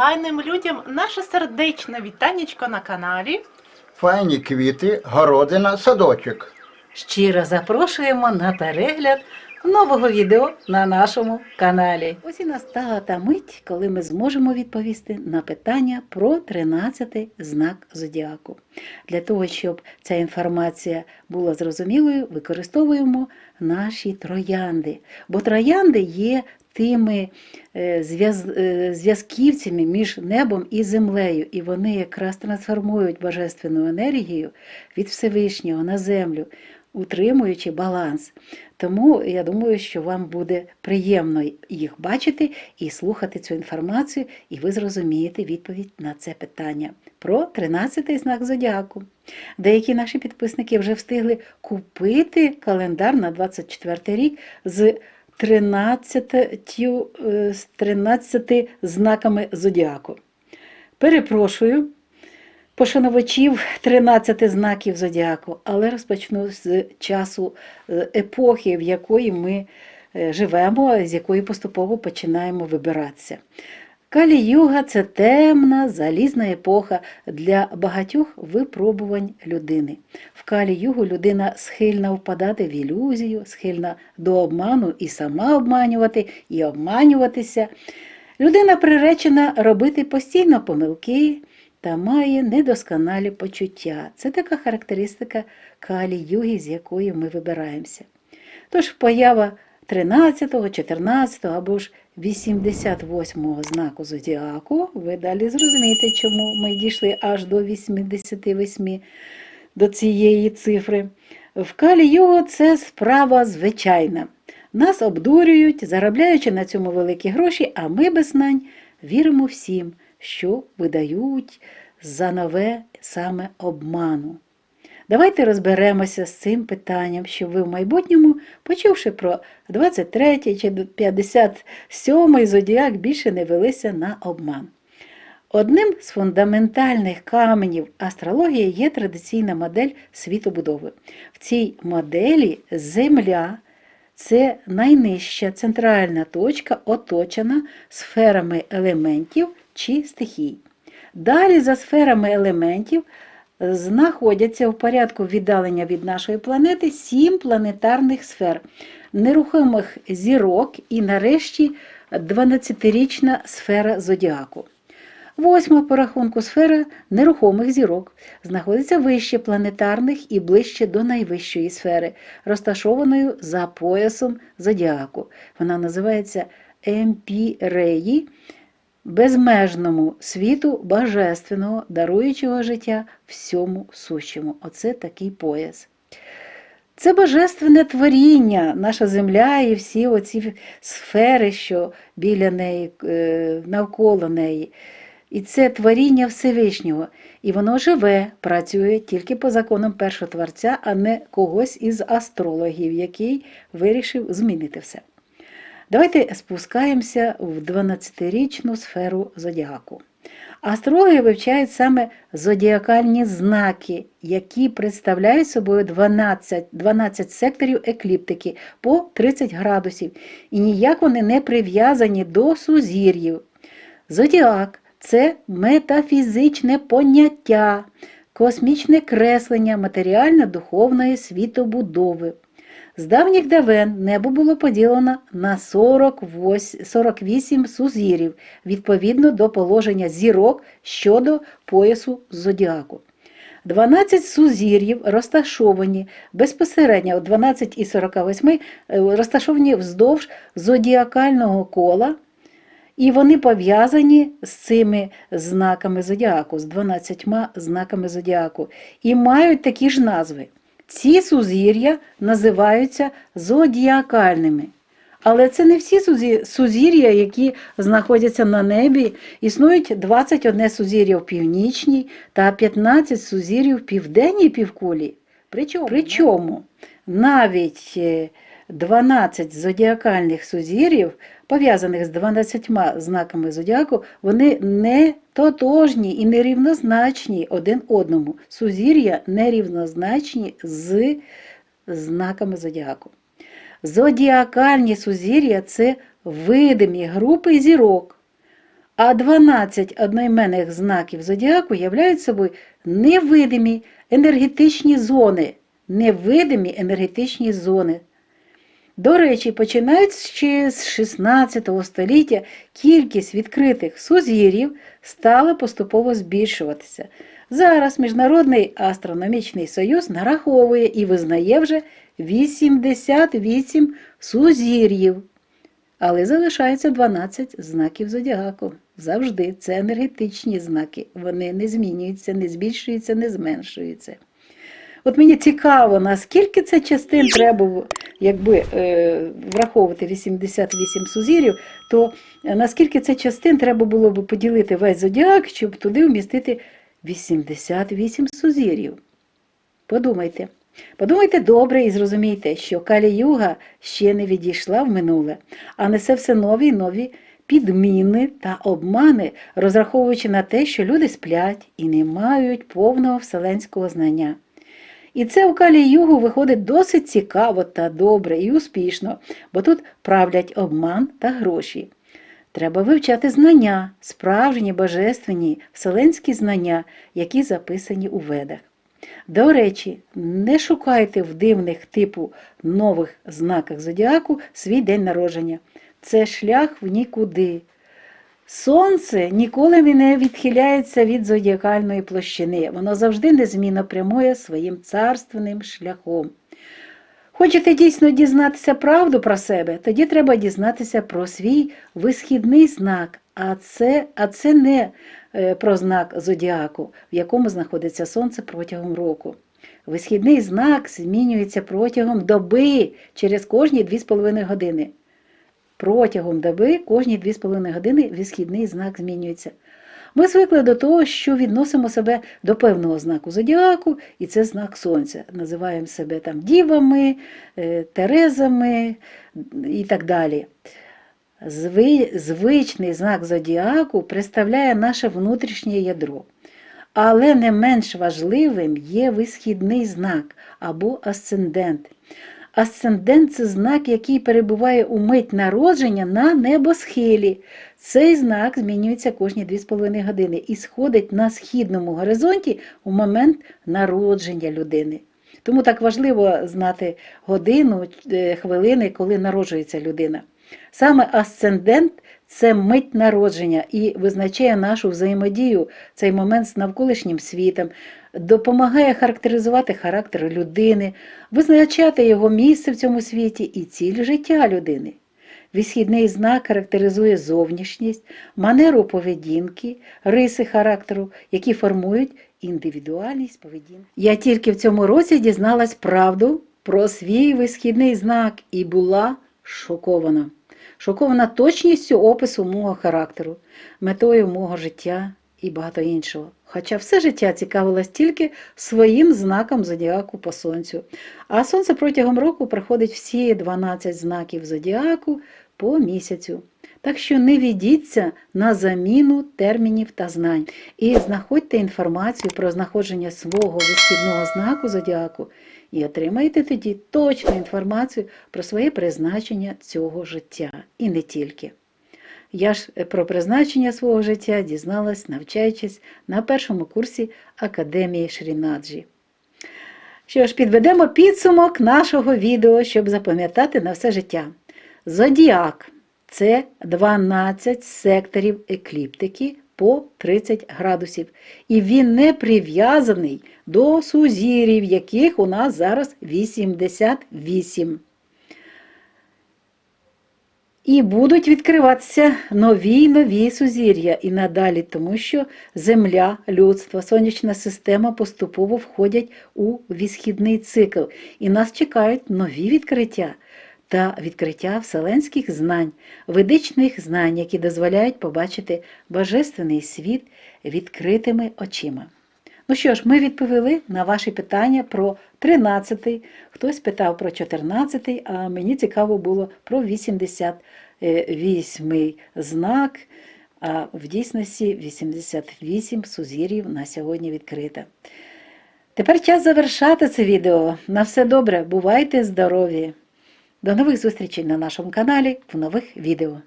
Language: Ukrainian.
файним людям наше сердечне вітанечко на каналі. Файні квіти, городина, садочок. Щиро запрошуємо на перегляд нового відео на нашому каналі. Ось і настала та мить, коли ми зможемо відповісти на питання про 13 знак зодіаку. Для того, щоб ця інформація була зрозумілою, використовуємо наші троянди. Бо троянди є тими е, е, зв'язківцями між небом і землею, і вони якраз трансформують божественну енергію від Всевишнього на землю, утримуючи баланс. Тому я думаю, що вам буде приємно їх бачити і слухати цю інформацію, і ви зрозумієте відповідь на це питання про 13-й знак зодіаку. Деякі наші підписники вже встигли купити календар на 24 рік з 13, з 13 знаками зодіаку. Перепрошую пошановачів 13 знаків зодіаку, але розпочну з часу е, епохи, в якої ми е, живемо, з якої поступово починаємо вибиратися. Калі-юга це темна залізна епоха для багатьох випробувань людини. В калі-югу людина схильна впадати в ілюзію, схильна до обману і сама обманювати, і обманюватися. Людина приречена робити постійно помилки та має недосконалі почуття. Це така характеристика калі-юги, з якої ми вибираємося. Тож поява 13, 14 або ж 88 знаку зодіаку, ви далі зрозумієте, чому ми дійшли аж до 88 до цієї цифри. В калі-югу це справа звичайна. Нас обдурюють, заробляючи на цьому великі гроші, а ми без знань віримо всім, що видають за нове саме обману. Давайте розберемося з цим питанням, щоб ви в майбутньому, почувши про 23 чи 57 зодіак, більше не велися на обман. Одним з фундаментальних каменів астрології є традиційна модель світобудови. В цій моделі Земля це найнижча центральна точка, оточена сферами елементів чи стихій. Далі за сферами елементів знаходяться в порядку віддалення від нашої планети сім планетарних сфер, нерухомих зірок і нарешті 12-річна сфера зодіаку. Восьма по рахунку сфера нерухомих зірок знаходиться вище планетарних і ближче до найвищої сфери, розташованою за поясом зодіаку. Вона називається Емпіреї, безмежному світу божественного, даруючого життя всьому сущому. Оце такий пояс. Це божественне творіння, наша земля і всі оці сфери, що біля неї, е, навколо неї. І це творіння Всевишнього. І воно живе, працює тільки по законам першого творця, а не когось із астрологів, який вирішив змінити все. Давайте спускаємося в 12-річну сферу зодіаку. Астрологи вивчають саме зодіакальні знаки, які представляють собою 12, 12 секторів екліптики по 30 градусів, і ніяк вони не прив'язані до сузір'їв. Зодіак це метафізичне поняття, космічне креслення матеріально-духовної світобудови. З давніх давен небо було поділено на 48, 48 сузір'їв відповідно до положення зірок щодо поясу зодіаку. 12 сузір'їв розташовані безпосередньо у 12 і 48 е, розташовані вздовж зодіакального кола, і вони пов'язані з цими знаками зодіаку, з 12 знаками зодіаку, і мають такі ж назви. Ці сузір'я називаються зодіакальними. Але це не всі сузі- сузір'я, які знаходяться на небі. Існують 21 сузір'я в північній та 15 сузір'їв в південній півкулі. Причому, Причому навіть е, 12 зодіакальних сузір'їв, пов'язаних з 12 знаками зодіаку, вони не тотожні і нерівнозначні один одному. Сузір'я нерівнозначні з знаками зодіаку. Зодіакальні сузір'я це видимі групи зірок, А 12 одноіменних знаків зодіаку являють собою невидимі енергетичні зони. Невидимі енергетичні зони. До речі, починаючи з 16 століття, кількість відкритих сузір'їв стала поступово збільшуватися. Зараз Міжнародний астрономічний союз нараховує і визнає вже 88 сузір'їв. Але залишається 12 знаків зодіаку. Завжди це енергетичні знаки. Вони не змінюються, не збільшуються, не зменшуються. От мені цікаво, наскільки це частин треба, було, якби е, враховувати 88 сузір'їв, то е, наскільки це частин треба було б поділити весь зодіак, щоб туди вмістити 88 сузір'їв. Подумайте. Подумайте добре і зрозумійте, що Калі-Юга ще не відійшла в минуле, а несе все нові й нові підміни та обмани, розраховуючи на те, що люди сплять і не мають повного вселенського знання. І це у Калі-Югу виходить досить цікаво та добре і успішно, бо тут правлять обман та гроші. Треба вивчати знання, справжні божественні, вселенські знання, які записані у ведах. До речі, не шукайте в дивних типу нових знаках зодіаку свій день народження. Це шлях в нікуди. Сонце ніколи не відхиляється від зодіакальної площини, воно завжди незмінно прямує своїм царственним шляхом. Хочете дійсно дізнатися правду про себе, тоді треба дізнатися про свій висхідний знак, а це, а це не е, про знак зодіаку, в якому знаходиться сонце протягом року. Висхідний знак змінюється протягом доби через кожні 2,5 години. Протягом доби кожні 2,5 години висхідний знак змінюється. Ми звикли до того, що відносимо себе до певного знаку зодіаку, і це знак сонця. Називаємо себе там дівами, е, терезами і так далі. Зви- Звичний знак зодіаку представляє наше внутрішнє ядро. Але не менш важливим є висхідний знак або асцендент. Асцендент це знак, який перебуває у мить народження на небосхилі. Цей знак змінюється кожні 2,5 години і сходить на східному горизонті у момент народження людини. Тому так важливо знати годину, е, хвилини, коли народжується людина. Саме асцендент це мить народження і визначає нашу взаємодію, цей момент з навколишнім світом, допомагає характеризувати характер людини, визначати його місце в цьому світі і ціль життя людини. Висхідний знак характеризує зовнішність, манеру поведінки, риси характеру, які формують індивідуальність поведінки. Я тільки в цьому році дізналась правду про свій висхідний знак і була шокована. Шокована точністю опису мого характеру, метою мого життя і багато іншого. Хоча все життя цікавилось тільки своїм знаком зодіаку по сонцю. А сонце протягом року проходить всі 12 знаків зодіаку по місяцю. Так що не ведіться на заміну термінів та знань і знаходьте інформацію про знаходження свого висхідного знаку зодіаку і отримаєте тоді точну інформацію про своє призначення цього життя і не тільки. Я ж про призначення свого життя дізналась, навчаючись на першому курсі Академії Шрінаджі. Що ж, підведемо підсумок нашого відео, щоб запам'ятати на все життя. Зодіак це 12 секторів екліптики по 30 градусів. І він не прив'язаний до сузірів, яких у нас зараз 88. І будуть відкриватися нові й нові сузір'я і надалі, тому що Земля, людство, сонячна система поступово входять у вісхідний цикл, і нас чекають нові відкриття та відкриття вселенських знань, ведичних знань, які дозволяють побачити божественний світ відкритими очима. Ну що ж, ми відповіли на ваші питання про 13-й, хтось питав про 14-й, а мені цікаво було про 88-й знак, а в дійсності 88 сузір'їв на сьогодні відкрито. Тепер час завершати це відео. На все добре, бувайте здорові! До нових зустрічей на нашому каналі в нових відео.